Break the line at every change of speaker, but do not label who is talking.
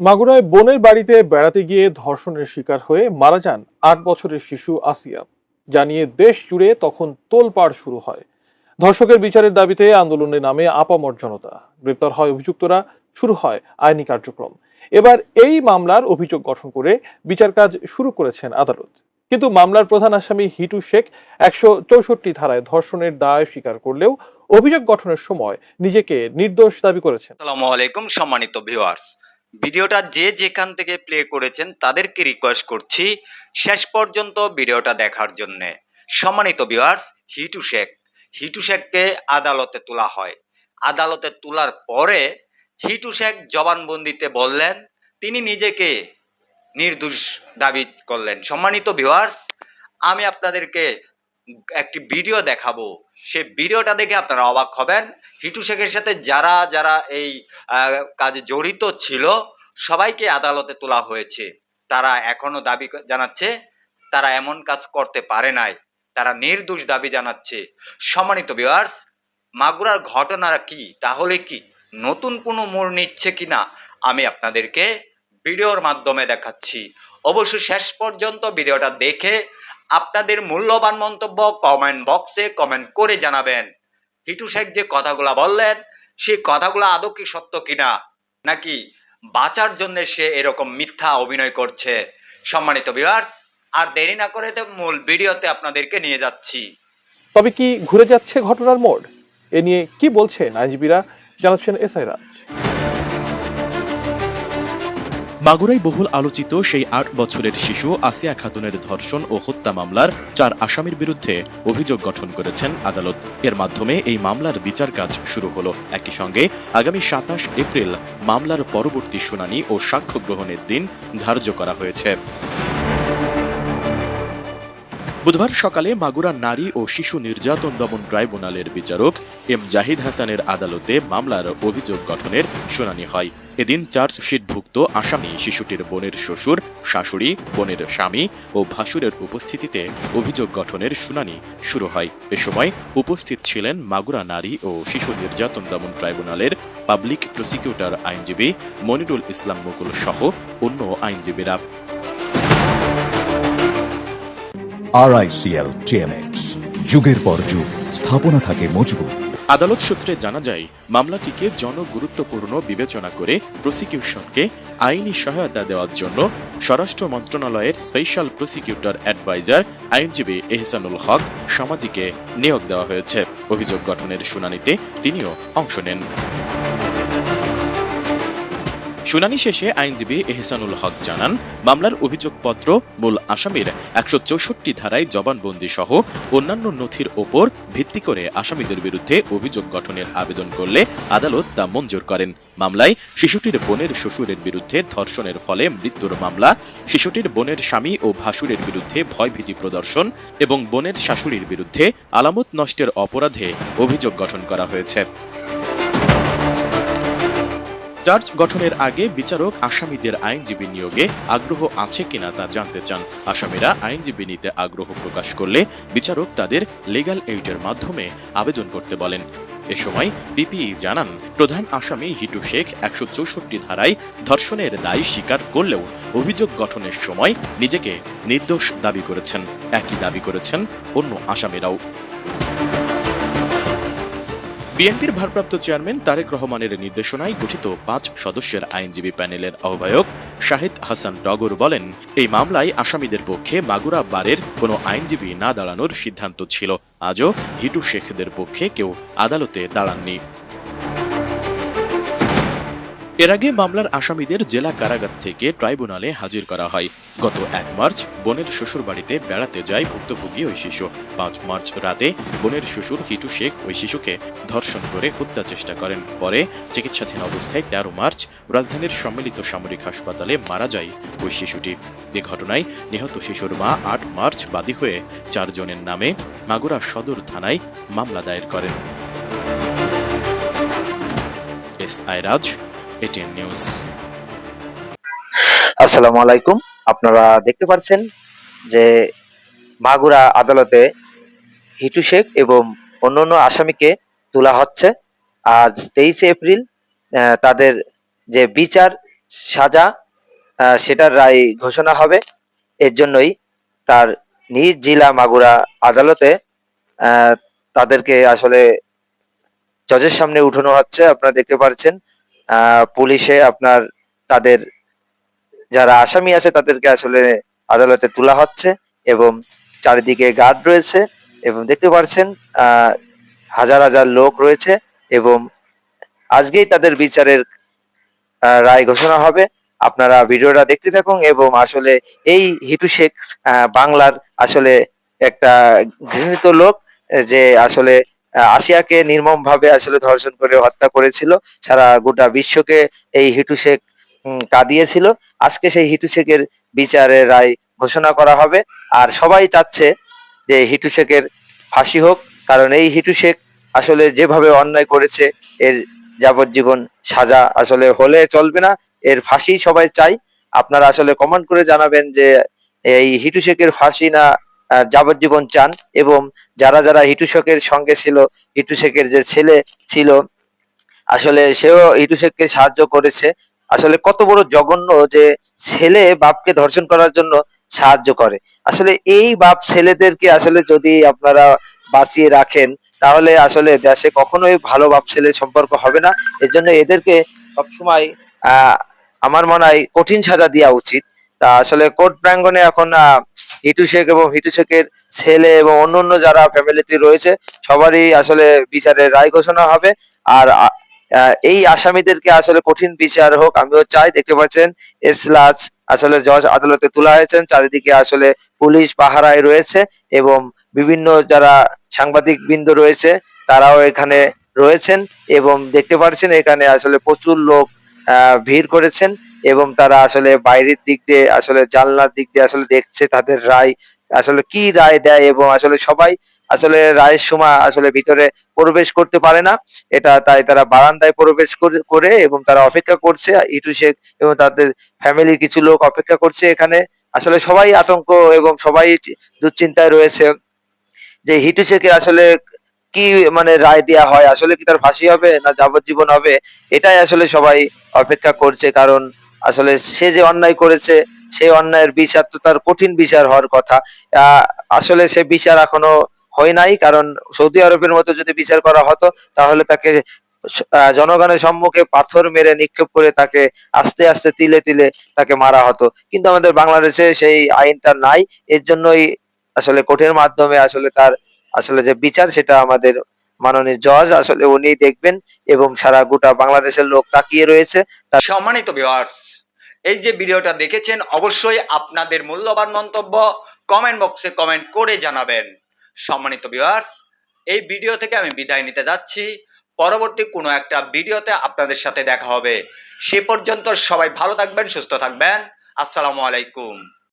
মাগুরায় বোনের বাড়িতে বেড়াতে গিয়ে ধর্ষণের শিকার হয়ে মারা যান আট বছরের শিশু আসিয়া। জানিয়ে দেশ জুড়ে তখন তোলপাড় শুরু হয়। ধর্ষকের বিচারের দাবিতে আন্দোলনের নামে আপামর জনতা। গ্রেপ্তার হয় অভিযুক্তরা, শুরু হয় আইনি কার্যক্রম। এবার এই মামলার অভিযোগ গঠন করে বিচার কাজ শুরু করেছেন আদালত। কিন্তু মামলার প্রধান আসামি হিটু শেখ একশো চৌষট্টি ধারায় ধর্ষণের দায় স্বীকার করলেও অভিযোগ গঠনের সময় নিজেকে নির্দোষ দাবি করেছেন।
আলাইকুম, সম্মানিত ভিউয়ার্স। ভিডিওটা যে যেখান থেকে প্লে করেছেন তাদেরকে রিকোয়েস্ট করছি শেষ পর্যন্ত ভিডিওটা দেখার জন্য। সম্মানিত ভিউয়ার্স হিটু শেখ। হিটু শেখকে আদালতে তোলা হয়। আদালতে তোলার পরে হিটু শেখ জবানবন্দিতে বললেন, তিনি নিজেকে নির্দোষ দাবি করলেন। সম্মানিত ভিউয়ার্স আমি আপনাদেরকে একটি ভিডিও দেখাবো। সে ভিডিওটা দেখে আপনারা অবাক হবেন। হিটু শেখের সাথে যারা যারা এই কাজে জড়িত ছিল, সবাইকে আদালতে তোলা হয়েছে। তারা এখনও দাবি জানাচ্ছে, তারা এমন কাজ করতে পারে নাই। তারা নির্দোষ দাবি জানাচ্ছে। সম্মানিত বিয়ার্স মাগুরার ঘটনা কি? তাহলে কি নতুন কোনো মোড় নিচ্ছে কি না? আমি আপনাদেরকে ভিডিওর মাধ্যমে দেখাচ্ছি। অবশ্যই শেষ পর্যন্ত ভিডিওটা দেখে আপনাদের মূল্যবান মন্তব্য কমেন্ট বক্সে কমেন্ট করে জানাবেন। হিটু শেখ যে কথাগুলো বললেন সেই কথাগুলো আদৌ কি সত্য কিনা? নাকি বাঁচার জন্য সে এরকম মিথ্যা অভিনয় করছে? সম্মানিত ভিউয়ার্স আর দেরি না করে মূল ভিডিওতে আপনাদেরকে নিয়ে যাচ্ছি।
তবে কি ঘুরে যাচ্ছে ঘটনার মোড়? এ নিয়ে কি বলছেন আইনজীবীরা জানাচ্ছেন এসআই রাজ।
মাগুরাই বহুল আলোচিত সেই আট বছরের শিশু আসিয়া খাতুনের ধর্ষণ ও হত্যা মামলার চার আসামির বিরুদ্ধে অভিযোগ গঠন করেছেন আদালত। এর মাধ্যমে এই মামলার বিচার কাজ শুরু হলো। একই সঙ্গে আগামী সাতাশ এপ্রিল মামলার পরবর্তী শুনানি ও সাক্ষ্য গ্রহণের দিন ধার্য করা হয়েছে। বুধবার সকালে মাগুরা নারী ও শিশু নির্যাতন দমন ট্রাইব্যুনালের বিচারক এম জাহিদ হাসানের আদালতে মামলার অভিযোগ গঠনের শুনানি হয়। এদিন চার্জশিটভুক্ত আসামি শিশুটির বোনের শ্বশুর, শাশুড়ি, বোনের স্বামী ও ভাসুরের উপস্থিতিতে অভিযোগ গঠনের শুনানি শুরু হয়। এ সময় উপস্থিত ছিলেন মাগুরা নারী ও শিশু নির্যাতন দমন ট্রাইব্যুনালের পাবলিক প্রসিকিউটর আইনজীবী মনিরুল ইসলাম মুকুল সহ অন্য আইনজীবীরা।
আরআইসিএল টিএমএক্স যুগের পর যুগ, স্থাপনা থাকে মজবুত।
আদালত সূত্রে জানা যায়, মামলাটিকে জনগুরুত্বপূর্ণ বিবেচনা করে প্রসিকিউশনকে আইনি সহায়তা দেওয়ার জন্য স্বরাষ্ট্র মন্ত্রণালয়ের স্পেশাল প্রসিকিউটর অ্যাডভাইজার আইনজীবী এহসানুল হক সমাজিকে নিয়োগ দেওয়া হয়েছে। অভিযোগ গঠনের শুনানিতে তিনিও অংশ নেন। শুনানি শেষে আইনজীবী এহসানুল হক জানান, মামলার অভিযোগপত্র মূল আসামির একশো চৌষট্টি ধারায় জবানবন্দি সহ অন্যান্য নথির ওপর ভিত্তি করে আসামিদের বিরুদ্ধে অভিযোগ গঠনের আবেদন করলে আদালত তা মঞ্জুর করেন। মামলায় শিশুটির বোনের শ্বশুরের বিরুদ্ধে ধর্ষণের ফলে মৃত্যুর মামলা, শিশুটির বোনের স্বামী ও ভাসুরের বিরুদ্ধে ভয়ভীতি প্রদর্শন এবং বোনের শাশুড়ির বিরুদ্ধে আলামত নষ্টের অপরাধে অভিযোগ গঠন করা হয়েছে। চার্জ গঠনের আগে বিচারক আসামিদের আইনজীবী নিয়োগে আগ্রহ আছে কিনা তা জানতে চান। আসামিরা আইনজীবী নিতে আগ্রহ প্রকাশ করলে বিচারক তাদের লিগ্যাল এইডের মাধ্যমে আবেদন করতে বলেন। এ সময় পিপিই জানান, প্রধান আসামি হিটু শেখ একশো চৌষট্টি ধারায় ধর্ষণের দায় স্বীকার করলেও অভিযোগ গঠনের সময় নিজেকে নির্দোষ দাবি করেছেন। একই দাবি করেছেন অন্য আসামিরাও। বিএনপির ভারপ্রাপ্ত চেয়ারম্যান তারেক রহমানের নির্দেশনায় গঠিত পাঁচ সদস্যের আইনজীবী প্যানেলের আহ্বায়ক শাহিদ হাসান ডগর বলেন, এই মামলায় আসামিদের পক্ষে মাগুরা বারের কোনো আইনজীবী না দাঁড়ানোর সিদ্ধান্ত ছিল। আজও হিটু শেখদের পক্ষে কেউ আদালতে দাঁড়াননি। এর আগে মামলার আসামিদের জেলা কারাগার থেকে ট্রাইব্যুনালে হাজির করা হয়। গত এক মার্চ বোনের শ্বশুর বাড়িতে বেড়াতে যায় ভুক্তভোগী ওই শিশু। পাঁচ মার্চ রাতে বোনের শ্বশুর হিটু শেখ ওই শিশুকে ধর্ষণ করে হত্যা চেষ্টা করেন। পরে চিকিৎসাধীন অবস্থায় তেরো মার্চ রাজধানীর সম্মিলিত সামরিক হাসপাতালে মারা যায় ওই শিশুটি। এ ঘটনায় নিহত শিশুর মা আট মার্চ বাদী হয়ে চারজনের নামে মাগুরা সদর থানায় মামলা দায়ের করেন। S I Raj A T N news
আসসালামু আলাইকুম। আপনারা দেখতে পাচ্ছেন যে মাগুরা আদালতে হিটু শেখ এবং অন্যান্য আসামিকে তোলা হচ্ছে। আজ তেইশে এপ্রিল তাদের যে বিচার সাজা সেটার রায় ঘোষণা হবে। এর জন্যই তার নিজ জেলা মাগুরা আদালতে তাদেরকে আসলে জজের সামনে উঠানো হচ্ছে। আপনারা দেখতে পাচ্ছেন পুলিশে আপনার তাদের যারা আসামি আছে তাদেরকে আসলে আদালতে তোলা হচ্ছে এবং চারিদিকে গার্ড রয়েছে এবং দেখতে পাচ্ছেন হাজার হাজার লোক রয়েছে এবং আজকেই তাদের বিচারের রায় ঘোষণা হবে। আপনারা ভিডিওটা দেখতে থাকুন এবং আসলে এই হিটু শেখ বাংলার আসলে একটা ঘৃণিত লোক, যে আসলে আসিয়াকে নির্মম ভাবে আসলে ধর্ষণ করে হত্যা করেছিল। সারা গোটা বিশ্বকে এই হিটু শেখ কাঁদিয়েছিল। আজকে সেই হিটু শেখের বিচারের রায় ঘোষণা করা হবে। আর সবাই চাচ্ছে যে হিটু শেখের ফাঁসি হোক, কারণ এই হিটু শেখ আসলে যেভাবে অন্যায় করেছে, এর যাবজ্জীবন সাজা আসলে হলে চলবে না, এর ফাঁসি সবাই চাই আপনারা আসলে কমেন্ট করে জানাবেন যে এই হিটু শেখের ফাঁসি না যাবজ্জীবন চান এবং যারা যারা হিটু শেখের সঙ্গে ছিল, হিটু শেখের যে ছেলে ছিল, আসলে সেও হিটু শেখকে সাহায্য করেছে। আসলে কত বড় জঘন্য যে ছেলে বাপকে ধর্ষণ করার জন্য সাহায্য করে। আসলে এই বাপ ছেলেদেরকে আসলে যদি আপনারা বাঁচিয়ে রাখেন, তাহলে আসলে দেশে কখনোই ভালো বাপ ছেলে সম্পর্ক হবে না। এর জন্য এদেরকে সবসময়, আহ, আমার মনে হয় কঠিন সাজা দেওয়া উচিত। তা আসলে কোর্ট প্রাঙ্গনে এখন হিটু শেখ এবং হিটু শেখের ছেলে এবং অন্যান্য যারা ফ্যামিলিতে রয়েছে, সবারই আসলে বিচারের রায় ঘোষণা হবে। আর এই আসামিদেরকে আসলে কঠিন বিচার হোক, আমিও চাই। দেখতে পাচ্ছেন এসলাস আসলে জজ আদালতে তোলা হয়েছেন। চারিদিকে আসলে পুলিশ পাহারায় রয়েছে এবং বিভিন্ন যারা সাংবাদিক বৃন্দ রয়েছে, তারাও এখানে রয়েছেন এবং দেখতে পাচ্ছেন, এখানে আসলে প্রচুর লোক ভিড় করেছেন এবং তারা আসলে বাইরের দিক দিয়ে, আসলে জানলার দিক দিয়ে আসলে দেখছে তাদের রায়, আসলে কি রায় দেয় এবং আসলে সবাই আসলে রায়ের সময় আসলে ভিতরে প্রবেশ করতে পারে না। এটা তাই তারা বারান্দায় প্রবেশ করে- এবং তারা অপেক্ষা করছে, ইটু শেখ এবং তাদের ফ্যামিলির কিছু লোক অপেক্ষা করছে এখানে। আসলে সবাই আতঙ্ক এবং সবাই দুশ্চিন্তায় রয়েছে যে হিটু শেখের আসলে কি মানে রায় দেওয়া হয়? আসলে কি তার ফাঁসি হবে না যাবজ্জীবন হবে? এটাই আসলে সবাই অপেক্ষা করছে। কারণ আসলে সে যে অন্যায় করেছে সেই অন্যায়ের বিচার তো তার কঠিন বিচার হওয়ার কথা। আসলে সে বিচার এখনও হয় নাই। কারণ সৌদি আরবের মতো যদি বিচার করা হতো, তাহলে তাকে জনগণের সম্মুখে পাথর মেরে নিক্ষেপ করে তাকে আস্তে আস্তে তিলে তিলে তাকে মারা হতো। কিন্তু আমাদের বাংলাদেশে সেই আইনটা নাই। এর জন্যই আসলে কোর্টের মাধ্যমে আসলে তার আসলে যে বিচার সেটা আমাদের মাননীয় জজ আসলে উনি দেখবেন এবং সারা গোটা বাংলাদেশের লোক তাকিয়ে রয়েছে।
সম্মানিত ভিউয়ার্স এই যে ভিডিওটা দেখেছেন, অবশ্যই আপনাদের মূল্যবান মন্তব্য কমেন্ট বক্সে কমেন্ট করে জানাবেন। সম্মানিত ভিউয়ার্স এই ভিডিও থেকে আমি বিদায় নিতে যাচ্ছি। পরবর্তী কোনো একটা ভিডিওতে আপনাদের সাথে দেখা হবে। সে পর্যন্ত সবাই ভালো থাকবেন, সুস্থ থাকবেন। আসসালামু আলাইকুম।